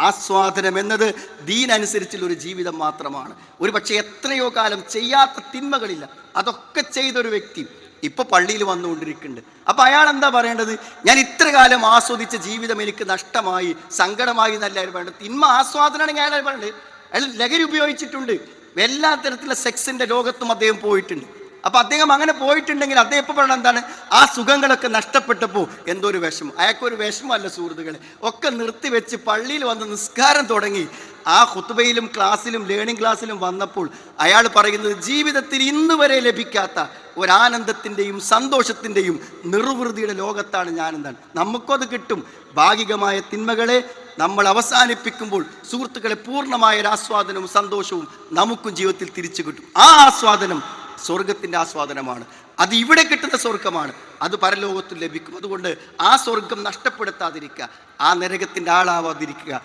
ആസ്വാദനം എന്നത് ദീനനുസരിച്ചുള്ള ഒരു ജീവിതം മാത്രമാണ്. ഒരു പക്ഷേ എത്രയോ കാലം ചെയ്യാത്ത തിന്മകളില്ല. അതൊക്കെ ചെയ്തൊരു വ്യക്തി ഇപ്പൊ പള്ളിയിൽ വന്നുകൊണ്ടിരിക്കുന്നുണ്ട്. അപ്പൊ അയാൾ എന്താ പറയേണ്ടത്? ഞാൻ ഇത്ര കാലം ആസ്വദിച്ച ജീവിതം എനിക്ക് നഷ്ടമായി സങ്കടമായി എന്നല്ല പറയേണ്ടത്. തിന്മ ആസ്വാദനമാണ് അയാൾ പറയേണ്ടത്. അയാൾ ലഹരി ഉപയോഗിച്ചിട്ടുണ്ട്. എല്ലാ തരത്തിലുള്ള സെക്സിന്റെ ലോകത്തും അദ്ദേഹം പോയിട്ടുണ്ട്. അപ്പൊ അദ്ദേഹം അങ്ങനെ പോയിട്ടുണ്ടെങ്കിൽ അദ്ദേഹം ഇപ്പൊ പറഞ്ഞ എന്താണ്? ആ സുഖങ്ങളൊക്കെ നഷ്ടപ്പെട്ടപ്പോൾ എന്തോ ഒരു വിഷമം. അയാൾക്കൊരു വിഷമമല്ല സുഹൃത്തുക്കളെ. ഒക്കെ നിർത്തിവെച്ച് പള്ളിയിൽ വന്ന് നിസ്കാരം തുടങ്ങി. ആ ഹുത്തുബയിലും ക്ലാസ്സിലും ലേണിംഗ് ക്ലാസ്സിലും വന്നപ്പോൾ അയാൾ പറയുന്നത് ജീവിതത്തിൽ ഇന്ന് വരെ ലഭിക്കാത്ത ഒരാനന്ദത്തിന്റെയും സന്തോഷത്തിന്റെയും നിർവൃതിയുടെ ലോകത്താണ് ഞാനെന്താണ്. നമുക്കത് കിട്ടും. ഭാഗികമായ തിന്മകളെ നമ്മൾ അവസാനിപ്പിക്കുമ്പോൾ സുഹൃത്തുക്കളെ പൂർണമായ ഒരു ആസ്വാദനവും സന്തോഷവും നമുക്കും ജീവിതത്തിൽ തിരിച്ചു കിട്ടും. ആ ആസ്വാദനം സ്വർഗത്തിന്റെ ആസ്വാദനമാണ്. അത് ഇവിടെ കിട്ടുന്ന സ്വർഗമാണ് അത് പരലോകത്തിൽ ലഭിക്കും. അതുകൊണ്ട് ആ സ്വർഗം നഷ്ടപ്പെടുത്താതിരിക്കുക. ആ നരകത്തിന്റെ ആളാവാതിരിക്കുക.